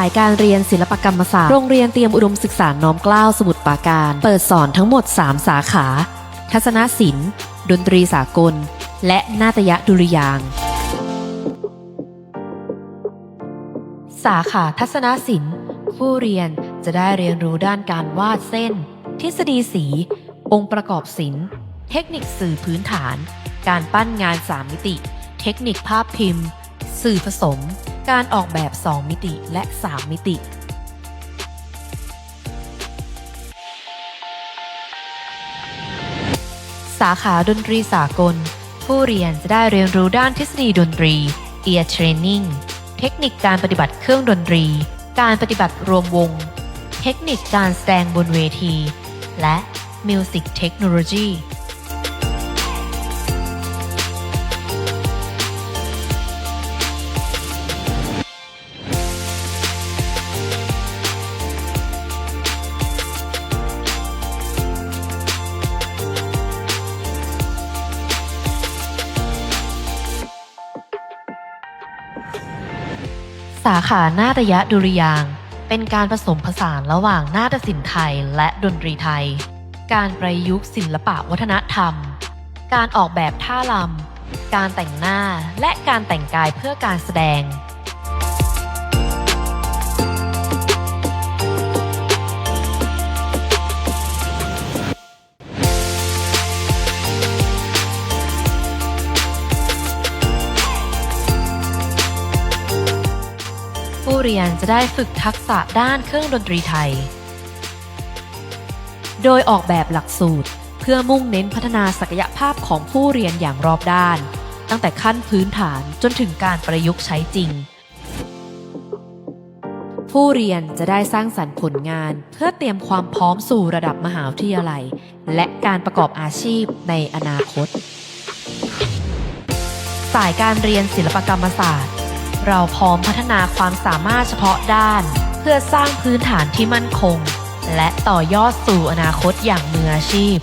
ายการเรียนศิลปกรรมศาสตร์ โรงเรียนเตรียมอุดมศึกษาน้อมเกล้าสมุทรปราการ เปิดสอนทั้งหมด 3 สาขา ทัศนศิลป์ ดนตรีสากล และนาฏยดุริยาง สาขาทัศนศิลป์ ผู้เรียนจะได้เรียนรู้ด้านการวาดเส้น ทฤษฎีสี องค์ประกอบศิลป์ เทคนิคสื่อพื้นฐาน การปั้นงาน3มิติ เทคนิคภาพพิมพ์ สื่อผสม การออกแบบ 2 มิติและ 3 มิติ สาขาดนตรีสากล ผู้เรียนจะได้เรียนรู้ด้านทฤษฎีดนตรี ear training เทคนิคการปฏิบัติเครื่องดนตรี การปฏิบัติรวมวง เทคนิคการแสดงบนเวที และ Music Technology สาขานาฏยดุริยาง เป็นการผสมผสานระหว่างนาฏศิลป์ไทยและดนตรีไทย การประยุกต์ศิลปะวัฒนธรรม การออกแบบท่าลำการแต่งหน้าและการแต่งกายเพื่อการแสดง ผู้เรียนจะได้ฝึกทักษะด้านเครื่องดนตรีไทย โดยออกแบบหลักสูตร เพื่อมุ่งเน้นพัฒนาศักยภาพของผู้เรียนอย่างรอบด้าน ตั้งแต่ขั้นพื้นฐานจนถึงการประยุกต์ใช้จริง ผู้เรียนจะได้สร้างสรรค์ผลงาน เพื่อเตรียมความพร้อมสู่ระดับมหาวิทยาลัย และการประกอบอาชีพในอนาคต สายการเรียนศิลปกรรมศาสตร์ เราพร้อมพัฒนาความสามารถเฉพาะด้าน เพื่อสร้างพื้นฐานที่มั่นคง และต่อยอดสู่อนาคตอย่างมืออาชีพ